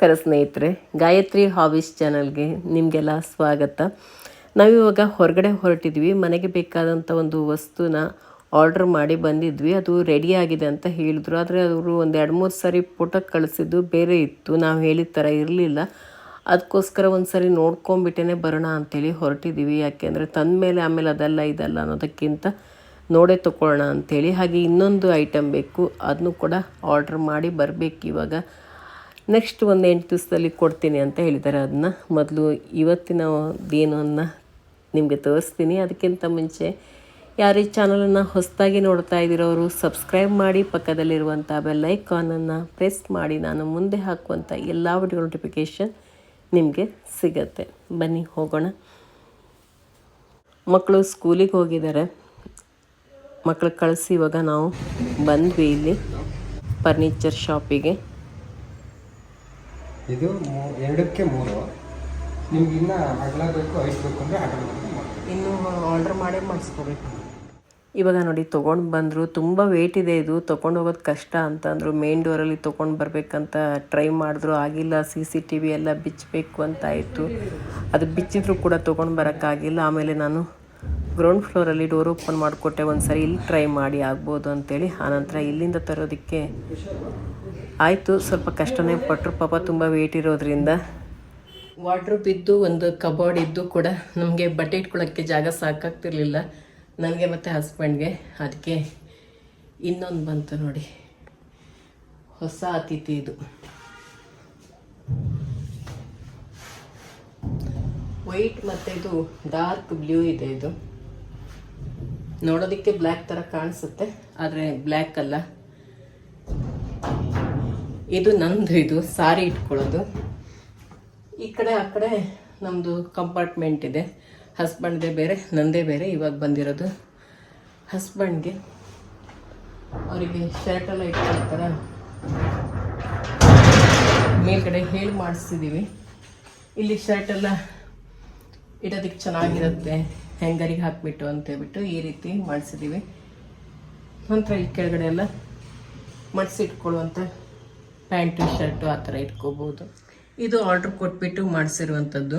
ನಮಸ್ಕಾರ ಸ್ನೇಹಿತರೆ, ಗಾಯತ್ರಿ ಹಾಬೀಸ್ ಚಾನಲ್ಗೆ ನಿಮಗೆಲ್ಲ ಸ್ವಾಗತ. ನಾವಿವಾಗ ಹೊರಗಡೆ ಹೊರಟಿದ್ವಿ, ಮನೆಗೆ ಬೇಕಾದಂಥ ಒಂದು ವಸ್ತುನ ಆರ್ಡ್ರ್ ಮಾಡಿ ಬಂದಿದ್ವಿ. ಅದು ರೆಡಿ ಆಗಿದೆ ಅಂತ ಹೇಳಿದ್ರು. ಆದರೆ ಅವರು ಒಂದು ಎರಡು ಮೂರು ಸಾರಿ ಫೋಟೋ ಕಳಿಸಿದ್ದು ಬೇರೆ ಇತ್ತು. ನಾವು ಹೇಳಿದ ಥರ ಇರಲಿಲ್ಲ. ಅದಕ್ಕೋಸ್ಕರ ಒಂದು ಸರಿ ನೋಡ್ಕೊಂಬಿಟ್ಟೇ ಬರೋಣ ಅಂಥೇಳಿ ಹೊರಟಿದ್ದೀವಿ ಯಾಕೆಂದರೆ ತಂದ ಮೇಲೆ ಆಮೇಲೆ ಅದೆಲ್ಲ ಇದಲ್ಲ ಅನ್ನೋದಕ್ಕಿಂತ ನೋಡೇ ತೊಗೊಳ್ಳೋಣ ಅಂಥೇಳಿ ಹಾಗೆ ಇನ್ನೊಂದು ಐಟಮ್ ಬೇಕು. ಅದನ್ನು ಕೂಡ ಆರ್ಡ್ರ್ ಮಾಡಿ ಬರಬೇಕು ಇವಾಗ. ನೆಕ್ಸ್ಟ್ ಒಂದು ಎಂಟು ದಿವಸದಲ್ಲಿ ಕೊಡ್ತೀನಿ ಅಂತ ಹೇಳಿದ್ದಾರೆ. ಅದನ್ನ ಮೊದಲು ಇವತ್ತಿನ ಅನ್ನ ನಿಮಗೆ ತೋರಿಸ್ತೀನಿ. ಅದಕ್ಕಿಂತ ಮುಂಚೆ ಯಾರು ಈ ಚಾನಲನ್ನು ಹೊಸದಾಗಿ ನೋಡ್ತಾ ಇದ್ದಿರೋರು ಸಬ್ಸ್ಕ್ರೈಬ್ ಮಾಡಿ ಪಕ್ಕದಲ್ಲಿರುವಂಥ ಬೆಲ್ ಐಕಾನನ್ನು ಪ್ರೆಸ್ ಮಾಡಿ, ನಾನು ಮುಂದೆ ಹಾಕುವಂಥ ಎಲ್ಲ ವಿಡಿಯೋ ನೋಟಿಫಿಕೇಷನ್ ನಿಮಗೆ ಸಿಗತ್ತೆ. ಬನ್ನಿ, ಹೋಗೋಣ. ಮಕ್ಕಳು ಸ್ಕೂಲಿಗೆ ಹೋಗಿದ್ದಾರೆ. ಮಕ್ಕಳು ಕಳಿಸಿ ಇವಾಗ ನಾವು ಬಂದ್ವಿ ಇಲ್ಲಿ ಫರ್ನಿಚರ್ ಶಾಪಿಗೆ ಇದು ಮೂ- ಎರಡಕ್ಕೆ ಮೂರು. ನಿಮ್ಗೆ ಇನ್ನ ಅಗಲ ಬೇಕು ಐಸ್ ಬೇಕು ಅಂದರೆ ಅಗಲ ಮಾಡ್ತೀವಿ. ಇನ್ನು ಆರ್ಡರ್ ಮಾಡೇ ಮಾಡಿಸ್ಕೋಬೇಕು. ಇವಾಗ ನೋಡಿ ತೊಗೊಂಡು ಬಂದರು ತುಂಬ ವೇಟ್ ಇದೆ ಇದು. ತೊಗೊಂಡು ಹೋಗೋದು ಕಷ್ಟ ಅಂತಂದರು ಮೇನ್ ಡೋರಲ್ಲಿ ತೊಗೊಂಡು ಬರಬೇಕಂತ ಟ್ರೈ ಮಾಡಿದ್ರು. ಆಗಿಲ್ಲ ಸಿ ಸಿ ಟಿ ವಿ ಎಲ್ಲ ಬಿಚ್ಚಬೇಕು ಅಂತ ಆಯಿತು. ಅದು ಬಿಚ್ಚಿದ್ರೂ ಕೂಡ ತೊಗೊಂಡು ಬರೋಕ್ಕಾಗಿಲ್ಲ ಆಮೇಲೆ ನಾನು ಗ್ರೌಂಡ್ ಫ್ಲೋರಲ್ಲಿ ಡೋರ್ ಓಪನ್ ಮಾಡಿಕೊಟ್ಟೆ ಒಂದು ಸರಿ ಇಲ್ಲಿ ಟ್ರೈ ಮಾಡಿ ಆಗ್ಬೋದು ಅಂತೇಳಿ. ಆನಂತರ ಇಲ್ಲಿಂದ ತರೋದಕ್ಕೆ ಆಯಿತು, ಸ್ವಲ್ಪ ಕಷ್ಟನೇ ಪಟ್ಟರು ಪಾಪ ತುಂಬ ವೇಟ್ ಇರೋದ್ರಿಂದ. ವಾಡ್ರೋಬ್ ಇದ್ದು ಒಂದು ಕಬೋರ್ಡ್ ಇದ್ದು ಕೂಡ ನಮಗೆ ಬಟ್ಟೆ ಇಟ್ಕೊಳ್ಳೋಕ್ಕೆ ಜಾಗ ಸಾಕಾಗ್ತಿರ್ಲಿಲ್ಲ. ನನಗೆ ಮತ್ತು ಹಸ್ಬೆಂಡ್ಗೆ ಅದಕ್ಕೆ ಇನ್ನೊಂದು ಬಂತು ನೋಡಿ. ಹೊಸ ಅತಿಥಿ ಇದು. ವೈಟ್ ಮತ್ತು ಇದು ಡಾರ್ಕ್ ಬ್ಲೂ ಇದೆ ಇದು. ನೋಡೋದಕ್ಕೆ ಬ್ಲ್ಯಾಕ್ ಥರ ಕಾಣಿಸುತ್ತೆ, ಆದರೆ ಬ್ಲ್ಯಾಕ್ ಅಲ್ಲ. ಇದು ನಂದು, ಇದು ಸಾರಿ ಇಟ್ಕೊಳ್ಳೋದು. ಈ ಕಡೆ, ಆ ಕಡೆ ನಮ್ಮದು ಕಂಪಾರ್ಟ್ಮೆಂಟ್ ಇದೆ. ಹಸ್ಬೆಂಡ್ದೇ ಬೇರೆ, ನಂದೇ ಬೇರೆ, ಇವಾಗ ಬಂದಿರೋದು. ಹಸ್ಬೆಂಡ್ಗೆ ಅವರಿಗೆ ಶರ್ಟ್ ಎಲ್ಲ ಇಟ್ಕೊಳ್ತಾರ. ಮೇಲ್ಗಡೆ ಹೇಳಿ ಮಾಡಿಸ್ತಿದ್ದೀವಿ ಇಲ್ಲಿ ಶರ್ಟ್ ಎಲ್ಲ ಇಡೋದಕ್ಕೆ ಚೆನ್ನಾಗಿರುತ್ತೆ. ಹ್ಯಾಂಗರಿಗೆ ಹಾಕಿಬಿಟ್ಟು ಅಂತ ಹೇಳ್ಬಿಟ್ಟು ಈ ರೀತಿ ಮಾಡಿಸಿದ್ದೀವಿ ನಂತರ ಈ ಕೆಳಗಡೆ ಎಲ್ಲ ಮಡಿಸಿಟ್ಕೊಳ್ಳುವಂಥ ಪ್ಯಾಂಟು, ಶರ್ಟು ಆ ಥರ ಇಟ್ಕೋಬೋದು. ಇದು ಆರ್ಡ್ರ್ ಕೊಟ್ಬಿಟ್ಟು ಮಾಡಿಸಿರುವಂಥದ್ದು.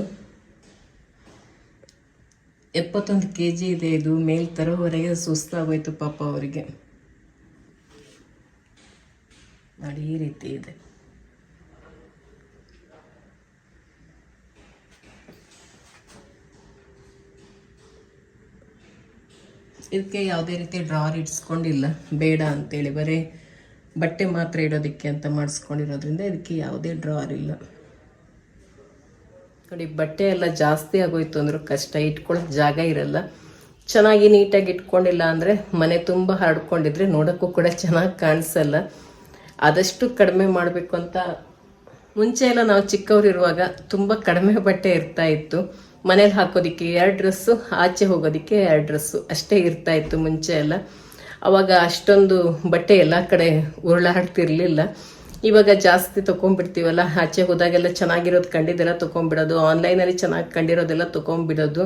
ಎಪ್ಪತ್ತೊಂದು ಕೆ ಜಿ ಇದೆ ಇದು. ಮೇಲ್ ತರೋವರೆಗೆ ಸುಸ್ತಾಗೋಯ್ತು ಪಾಪ ಅವರಿಗೆ. ನೋಡಿ, ಈ ರೀತಿ ಇದೆ. ಇದಕ್ಕೆ ಯಾವುದೇ ರೀತಿ ಡ್ರಾರ್ ಇಡ್ಸ್ಕೊಂಡಿಲ್ಲ. ಬೇಡ ಅಂತೇಳಿ, ಬರೀ ಬಟ್ಟೆ ಮಾತ್ರ ಇಡೋದಕ್ಕೆ ಅಂತ ಮಾಡಿಸ್ಕೊಂಡಿರೋದ್ರಿಂದ ಇದಕ್ಕೆ ಯಾವುದೇ ಡ್ರಾರ್ ಇಲ್ಲ. ನೋಡಿ, ಬಟ್ಟೆ ಎಲ್ಲ ಜಾಸ್ತಿ ಆಗೋಯ್ತು ಅಂದರೂ ಕಷ್ಟ. ಇಟ್ಕೊಳ್ಳೋಕೆ ಜಾಗ ಇರಲ್ಲ. ಚೆನ್ನಾಗಿ ನೀಟಾಗಿ ಇಟ್ಕೊಂಡಿಲ್ಲ ಅಂದರೆ ಮನೆ ತುಂಬ ಹರಡ್ಕೊಂಡಿದ್ರೆ ನೋಡೋಕ್ಕೂ ಕೂಡ ಚೆನ್ನಾಗಿ ಕಾಣಿಸಲ್ಲ. ಆದಷ್ಟು ಕಡಿಮೆ ಮಾಡಬೇಕು ಅಂತ ಮುಂಚೆ ಎಲ್ಲ ನಾವು ಚಿಕ್ಕವರಿರುವಾಗ ತುಂಬ ಕಡಿಮೆ ಬಟ್ಟೆ ಇರ್ತಾ ಇತ್ತು. ಮನೇಲಿ ಹಾಕೋದಿಕ್ಕೆ ಎರಡು ಡ್ರೆಸ್ಸು ಆಚೆ ಹೋಗೋದಕ್ಕೆ ಎರಡು ಡ್ರೆಸ್ಸು ಅಷ್ಟೇ ಇರ್ತಾ ಇತ್ತು ಮುಂಚೆ ಎಲ್ಲ. ಅವಾಗ ಅಷ್ಟೊಂದು ಬಟ್ಟೆ ಎಲ್ಲ ಕಡೆ ಉರುಳಾಡ್ತಿರ್ಲಿಲ್ಲ. ಇವಾಗ ಜಾಸ್ತಿ ತೊಗೊಂಡ್ಬಿಡ್ತೀವಲ್ಲ ಆಚೆ ಹೋದಾಗೆಲ್ಲ ಚೆನ್ನಾಗಿರೋದು ಕಂಡಿದ್ದೆಲ್ಲ ತೊಗೊಂಡ್ಬಿಡೋದು ಆನ್ಲೈನಲ್ಲಿ ಚೆನ್ನಾಗಿ ಕಂಡಿರೋದೆಲ್ಲ ತೊಗೊಂಡ್ಬಿಡೋದು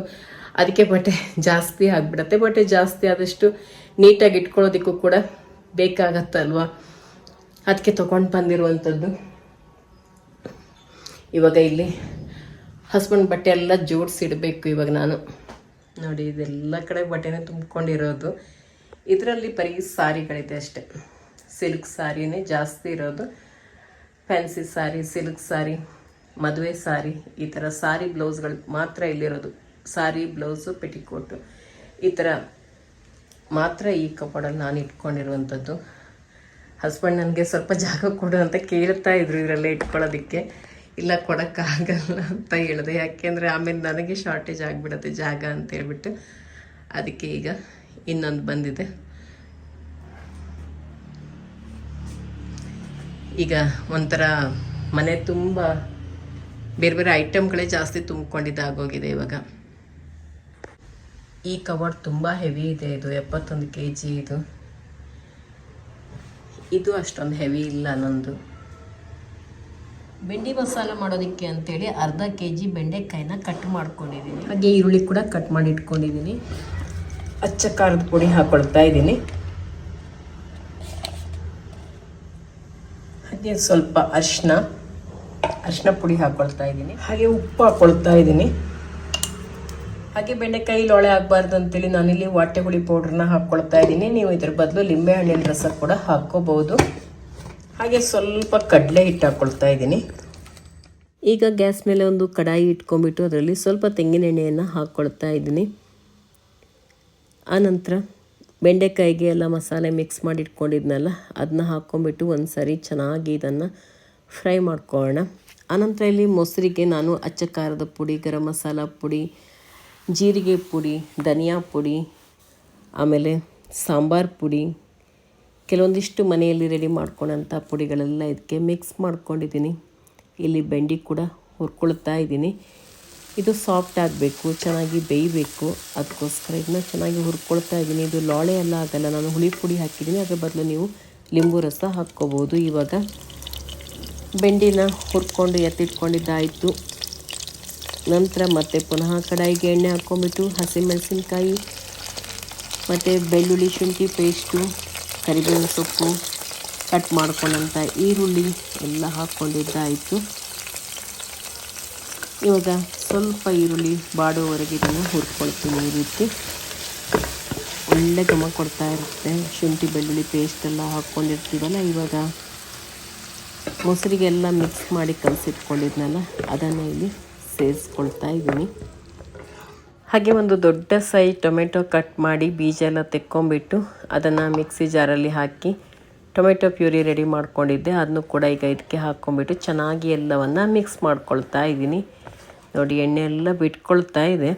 ಅದಕ್ಕೆ ಬಟ್ಟೆ ಜಾಸ್ತಿ ಆಗಿಬಿಡತ್ತೆ. ಬಟ್ಟೆ ಜಾಸ್ತಿ ಆದಷ್ಟು ನೀಟಾಗಿ ಇಟ್ಕೊಳ್ಳೋದಕ್ಕೂ ಕೂಡ ಬೇಕಾಗತ್ತಲ್ವಾ? ಅದಕ್ಕೆ ತಗೊಂಡು ಬಂದಿರುವಂಥದ್ದು. ಇವಾಗ ಇಲ್ಲಿ ಹಸ್ಬೆಂಡ್ ಬಟ್ಟೆ ಎಲ್ಲ ಜೋಡಿಸಿಡಬೇಕು ಇವಾಗ ನಾನು. ನೋಡಿ, ಇದೆಲ್ಲ ಕಡೆ ಬಟ್ಟೆನೇ ತುಂಬಿಕೊಂಡಿರೋದು. ಇದರಲ್ಲಿ ಬರೀ ಸಾರಿಗಳಿದೆ ಅಷ್ಟೆ. ಸಿಲ್ಕ್ ಸಾರಿನೇ ಜಾಸ್ತಿ ಇರೋದು. ಫ್ಯಾನ್ಸಿ ಸಾರಿ, ಸಿಲ್ಕ್ ಸಾರಿ, ಮದುವೆ ಸಾರಿ, ಈ ಥರ ಸಾರಿ ಬ್ಲೌಸ್ಗಳು ಮಾತ್ರ ಇಲ್ಲಿರೋದು. Sari, blouse, petticoat. ಈ ಥರ ಮಾತ್ರ ಈ ಕಪಾಡಲ್ಲಿ ನಾನು ಇಟ್ಕೊಂಡಿರುವಂಥದ್ದು. ಹಸ್ಬೆಂಡ್ ನನಗೆ ಸ್ವಲ್ಪ ಜಾಗ ಕೊಡು ಅಂತ ಕೇಳ್ತಾ ಇದ್ರು ಇದರಲ್ಲೇ ಇಟ್ಕೊಳ್ಳೋದಕ್ಕೆ. ಇಲ್ಲ, ಕೊಡೋಕ್ಕಾಗಲ್ಲ ಅಂತ ಹೇಳಿದೆ. ಯಾಕೆಂದರೆ ಆಮೇಲೆ ನನಗೆ ಶಾರ್ಟೇಜ್ ಆಗಿಬಿಡುತ್ತೆ ಜಾಗ ಅಂತ ಹೇಳ್ಬಿಟ್ಟು. ಅದಕ್ಕೆ ಈಗ ಇನ್ನೊಂದು ಬಂದಿದೆ. ಈಗ ಒಂಥರ ಮನೆ ತುಂಬ ಬೇರೆ ಬೇರೆ ಐಟಮ್ಗಳೇ ಜಾಸ್ತಿ ತುಂಬಿಕೊಂಡಿದ್ದಾಗೋಗಿದೆ ಇವಾಗ. ಈ ಕವರ್ ತುಂಬ ಹೆವಿ ಇದೆ ಇದು, ಎಪ್ಪತ್ತೊಂದು ಕೆ ಜಿ ಇದು. ಇದು ಅಷ್ಟೊಂದು ಹೆವಿ ಇಲ್ಲ ನಂದು. ಬೆಂಡಿ ಮಸಾಲ ಮಾಡೋದಕ್ಕೆ ಅಂತೇಳಿ ಅರ್ಧ ಕೆ ಜಿ ಬೆಂಡೆಕಾಯಿನ ಕಟ್ ಮಾಡ್ಕೊಂಡಿದ್ದೀನಿ. ಹಾಗೆ ಈರುಳ್ಳಿ ಕೂಡ ಕಟ್ ಮಾಡಿ ಇಟ್ಕೊಂಡಿದ್ದೀನಿ. ಅಚ್ಚ ಖಾರದ ಪುಡಿ ಹಾಕೊಳ್ತಾ ಇದ್ದೀನಿ. ಹಾಗೆ ಸ್ವಲ್ಪ ಅರಿಶಿನ ಅರಿಶಿನ ಪುಡಿ ಹಾಕ್ಕೊಳ್ತಾ ಇದ್ದೀನಿ. ಹಾಗೆ ಉಪ್ಪು ಹಾಕ್ಕೊಳ್ತಾ ಇದ್ದೀನಿ. ಹಾಗೆ ಬೆಂಡೆಕಾಯಿ ಲೋಳೆ ಆಗಬಾರ್ದು ಅಂತೇಳಿ ನಾನಿಲ್ಲಿ ವಾಟೆ ಹುಳಿ ಪೌಡ್ರನ್ನ ಹಾಕ್ಕೊಳ್ತಾ ಇದ್ದೀನಿ. ನೀವು ಇದ್ರ ಬದಲು ಲಿಂಬೆ ಹಣ್ಣಿನ ರಸ ಕೂಡ ಹಾಕ್ಕೋಬಹುದು ಹಾಗೆ ಸ್ವಲ್ಪ ಕಡಲೆ ಹಿಟ್ಟು ಹಾಕ್ಕೊಳ್ತಾ ಇದ್ದೀನಿ. ಈಗ ಗ್ಯಾಸ್ ಮೇಲೆ ಒಂದು ಕಡಾಯಿ ಇಟ್ಕೊಂಡ್ಬಿಟ್ಟು ಅದರಲ್ಲಿ ಸ್ವಲ್ಪ ತೆಂಗಿನ ಎಣ್ಣೆಯನ್ನು ಹಾಕ್ಕೊಳ್ತಾ ಇದ್ದೀನಿ. ಆನಂತರ ಬೆಂಡೆಕಾಯಿಗೆ ಎಲ್ಲ ಮಸಾಲೆ ಮಿಕ್ಸ್ ಮಾಡಿ ಇಟ್ಕೊಂಡಿದ್ನಲ್ಲ ಅದನ್ನ ಹಾಕ್ಕೊಂಬಿಟ್ಟು ಒಂದು ಸರಿ ಚೆನ್ನಾಗಿ ಇದನ್ನು ಫ್ರೈ ಮಾಡ್ಕೊಳ್ಳೋಣ. ಆನಂತರ ಇಲ್ಲಿ ಮೊಸರಿಗೆ ನಾನು ಅಚ್ಚ ಖಾರದ ಪುಡಿ, ಗರಂ ಮಸಾಲ ಪುಡಿ, ಜೀರಿಗೆ ಪುಡಿ, ಧನಿಯಾ ಪುಡಿ, ಆಮೇಲೆ ಸಾಂಬಾರ್ ಪುಡಿ, ಕೆಲವೊಂದಿಷ್ಟು ಮನೆಯಲ್ಲಿ ರೆಡಿ ಮಾಡ್ಕೊಂಡಂಥ ಪುಡಿಗಳೆಲ್ಲ ಇದಕ್ಕೆ ಮಿಕ್ಸ್ ಮಾಡ್ಕೊಂಡಿದ್ದೀನಿ. ಇಲ್ಲಿ ಬೆಂಡಿ ಕೂಡ ಹುರ್ಕೊಳ್ತಾ ಇದ್ದೀನಿ. ಇದು ಸಾಫ್ಟ್ ಆಗಬೇಕು, ಚೆನ್ನಾಗಿ ಬೇಯಬೇಕು. ಅದಕ್ಕೋಸ್ಕರ ಇದನ್ನ ಚೆನ್ನಾಗಿ ಹುರ್ಕೊಳ್ತಾ ಇದ್ದೀನಿ. ಇದು ಲೋಳೆ ಎಲ್ಲ ಆಗಲ್ಲ, ನಾನು ಹುಳಿ ಪುಡಿ ಹಾಕಿದ್ದೀನಿ. ಅದರ ಬದಲು ನೀವು ಲಿಂಬು ರಸ ಹಾಕ್ಕೋಬೋದು. ಇವಾಗ ಬೆಂಡಿನ ಹುರ್ಕೊಂಡು ಎತ್ತಿಟ್ಕೊಂಡಿದ್ದಾಯಿತು. ನಂತರ ಮತ್ತೆ ಪುನಃ ಕಡಾಯಿಗೆ ಎಣ್ಣೆ ಹಾಕ್ಕೊಂಬಿಟ್ಟು ಹಸಿಮೆಣಸಿನ್ಕಾಯಿ, ಮತ್ತು ಬೆಳ್ಳುಳ್ಳಿ ಶುಂಠಿ ಪೇಸ್ಟು, ಕರಿಬೇವಿನ ಸೊಪ್ಪು ಕಟ್ ಮಾಡ್ಕೊಂಡಂಥ ಈರುಳ್ಳಿ ಎಲ್ಲ ಹಾಕ್ಕೊಂಡಿದ್ದಾಯಿತು. ಇವಾಗ ಸ್ವಲ್ಪ ಈರುಳ್ಳಿ ಬಾಡುವವರೆಗೆ ಇದನ್ನು ಹುರ್ಕೊಳ್ತೀನಿ ಈ ರೀತಿ. ಒಳ್ಳೆ ಘಮ ಕೊಡ್ತಾ ಇರುತ್ತೆ. ಶುಂಠಿ, ಬೆಳ್ಳುಳ್ಳಿ ಪೇಸ್ಟ್ ಎಲ್ಲ ಹಾಕ್ಕೊಂಡಿರ್ತೀವಲ್ಲ ಇವಾಗ. ಮೊಸರಿಗೆಲ್ಲ ಮಿಕ್ಸ್ ಮಾಡಿ ಕಲಸಿಟ್ಕೊಂಡಿದ್ನಲ್ಲ, ಅದನ್ನು ಇಲ್ಲಿ ಸೇರಿಸ್ಕೊಳ್ತಾ ಇದ್ದೀನಿ. ಹಾಗೆ ಒಂದು ದೊಡ್ಡ ಸೈ ಟೊಮೆಟೊ ಕಟ್ ಮಾಡಿ ಬೀಜ ಎಲ್ಲ ತೆಕ್ಕೊಂಬಿಟ್ಟು ಅದನ್ನು ಮಿಕ್ಸಿ ಜಾರಲ್ಲಿ ಹಾಕಿ ಟೊಮೆಟೊ ಪ್ಯೂರಿ ರೆಡಿ ಮಾಡ್ಕೊಂಡಿದ್ದೆ. ಅದನ್ನು ಕೂಡ ಈಗ ಇದಕ್ಕೆ ಹಾಕ್ಕೊಂಬಿಟ್ಟು ಚೆನ್ನಾಗಿ ಎಲ್ಲವನ್ನು ಮಿಕ್ಸ್ ಮಾಡ್ಕೊಳ್ತಾ ಇದ್ದೀನಿ. ನೋಡಿ ಎಣ್ಣೆ ಎಲ್ಲ ಬಿಟ್ಕೊಳ್ತಾ ಇದೆ.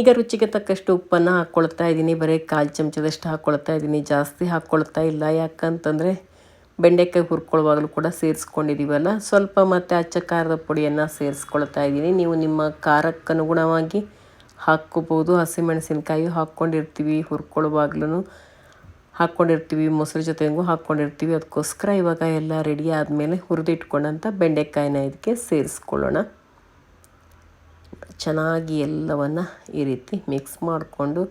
ಈಗ ರುಚಿಗೆ ತಕ್ಕಷ್ಟು ಉಪ್ಪನ್ನು ಹಾಕ್ಕೊಳ್ತಾ ಇದ್ದೀನಿ. ಬರೀ ಕಾಲು ಚಮಚದಷ್ಟು ಹಾಕ್ಕೊಳ್ತಾ ಇದ್ದೀನಿ. ಜಾಸ್ತಿ ಹಾಕ್ಕೊಳ್ತಾ ಇಲ್ಲ. ಯಾಕಂತಂದರೆ ಬೆಂಡೆಕಾಯಿ ಹುರ್ಕೊಳ್ಳುವಾಗಲೂ ಕೂಡ ಸೇರಿಸ್ಕೊಂಡಿದ್ದೀವಲ್ಲ, ಸ್ವಲ್ಪ ಮತ್ತು ಅಚ್ಚ ಖಾರದ ಪುಡಿಯನ್ನು ಸೇರಿಸ್ಕೊಳ್ತಾ ಇದ್ದೀನಿ. ನೀವು ನಿಮ್ಮ ಖಾರಕ್ಕನುಗುಣವಾಗಿ ಹಾಕ್ಕೋಬೋದು. ಹಸಿಮೆಣಸಿನ್ಕಾಯಿ ಹಾಕ್ಕೊಂಡಿರ್ತೀವಿ ಹುರ್ಕೊಳ್ಳುವಾಗ್ಲೂ ಹಾಕ್ಕೊಂಡಿರ್ತೀವಿ, ಮೊಸರು ಜೊತೆಗೂ ಹಾಕ್ಕೊಂಡಿರ್ತೀವಿ. ಅದಕ್ಕೋಸ್ಕರ ಇವಾಗ ಎಲ್ಲ ರೆಡಿ ಆದಮೇಲೆ ಹುರಿದಿಟ್ಕೊಂಡಂಥ ಬೆಂಡೆಕಾಯಿನ ಇದಕ್ಕೆ ಸೇರಿಸ್ಕೊಳ್ಳೋಣ. ಚೆನ್ನಾಗಿ ಎಲ್ಲವನ್ನು ಈ ರೀತಿ ಮಿಕ್ಸ್ ಮಾಡಿಕೊಂಡು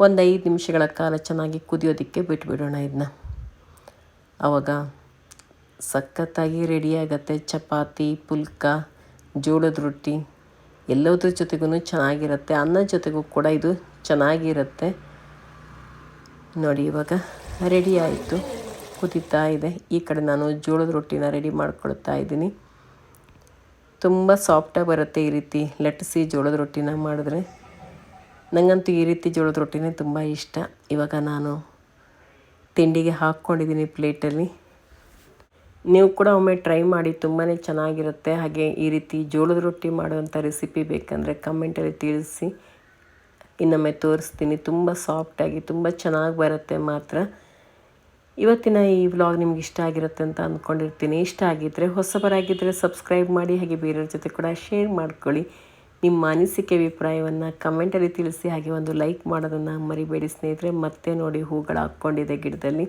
ಒಂದು ಐದು ನಿಮಿಷಗಳ ಕಾಲ ಚೆನ್ನಾಗಿ ಕುದಿಯೋದಕ್ಕೆ ಬಿಟ್ಬಿಡೋಣ ಇದನ್ನ ಆವಾಗ ಸಖತ್ತಾಗಿ ರೆಡಿಯಾಗತ್ತೆ ಚಪಾತಿ, ಪುಲ್ಕ, ಜೋಳದ ರೊಟ್ಟಿ ಎಲ್ಲದ್ರ ಜೊತೆಗೂ ಚೆನ್ನಾಗಿರುತ್ತೆ. ಅನ್ನದ ಜೊತೆಗೂ ಕೂಡ ಇದು ಚೆನ್ನಾಗಿರುತ್ತೆ. ನೋಡಿ, ಇವಾಗ ರೆಡಿ ಆಯಿತು. ಕುದೀತಾ ಇದೆ. ಈ ಕಡೆ ನಾನು ಜೋಳದ ರೊಟ್ಟಿನ ರೆಡಿ ಮಾಡ್ಕೊಳ್ತಾ ಇದ್ದೀನಿ. ತುಂಬ ಸಾಫ್ಟಾಗಿ ಬರುತ್ತೆ ಈ ರೀತಿ ಲಟ್ಟಿಸಿ ಜೋಳದ ರೊಟ್ಟಿನ ಮಾಡಿದ್ರೆ. ನನಗಂತೂ ಈ ರೀತಿ ಜೋಳದ ರೊಟ್ಟಿನೇ ತುಂಬ ಇಷ್ಟ. ಇವಾಗ ನಾನು ತಿಂಡಿಗೆ ಹಾಕ್ಕೊಂಡಿದ್ದೀನಿ ಪ್ಲೇಟಲ್ಲಿ. ನೀವು ಕೂಡ ಒಮ್ಮೆ ಟ್ರೈ ಮಾಡಿ ತುಂಬಾ ಚೆನ್ನಾಗಿರುತ್ತೆ. ಹಾಗೆ ಈ ರೀತಿ ಜೋಳದ ರೊಟ್ಟಿ ಮಾಡುವಂಥ ರೆಸಿಪಿ ಬೇಕಂದರೆ ಕಮೆಂಟಲ್ಲಿ ತಿಳಿಸಿ. ಇನ್ನೊಮ್ಮೆ ತೋರಿಸ್ತೀನಿ. ತುಂಬ ಸಾಫ್ಟಾಗಿ ತುಂಬ ಚೆನ್ನಾಗಿ ಬರುತ್ತೆ ಮಾತ್ರ. ಇವತ್ತಿನ ಈ ವ್ಲಾಗ್ ನಿಮ್ಗೆ ಇಷ್ಟ ಆಗಿರುತ್ತೆ ಅಂತ ಅಂದ್ಕೊಂಡಿರ್ತೀನಿ ಇಷ್ಟ ಆಗಿದ್ದರೆ ಹೊಸಬರಾಗಿದ್ದರೆ ಸಬ್ಸ್ಕ್ರೈಬ್ ಮಾಡಿ, ಹಾಗೆ ಬೇರೆಯವ್ರ ಜೊತೆ ಕೂಡ ಶೇರ್ ಮಾಡ್ಕೊಳ್ಳಿ. ನಿಮ್ಮ ಅನಿಸಿಕೆ, ಅಭಿಪ್ರಾಯವನ್ನು ಕಮೆಂಟಲ್ಲಿ ತಿಳಿಸಿ, ಹಾಗೆ ಒಂದು ಲೈಕ್ ಮಾಡೋದನ್ನು ಮರಿಬೇಡಿ ಸ್ನೇಹಿತರೆ. ಮತ್ತೆ ನೋಡಿ ಹೂಗಳು ಹಾಕ್ಕೊಂಡಿದೆ ಗಿಡದಲ್ಲಿ.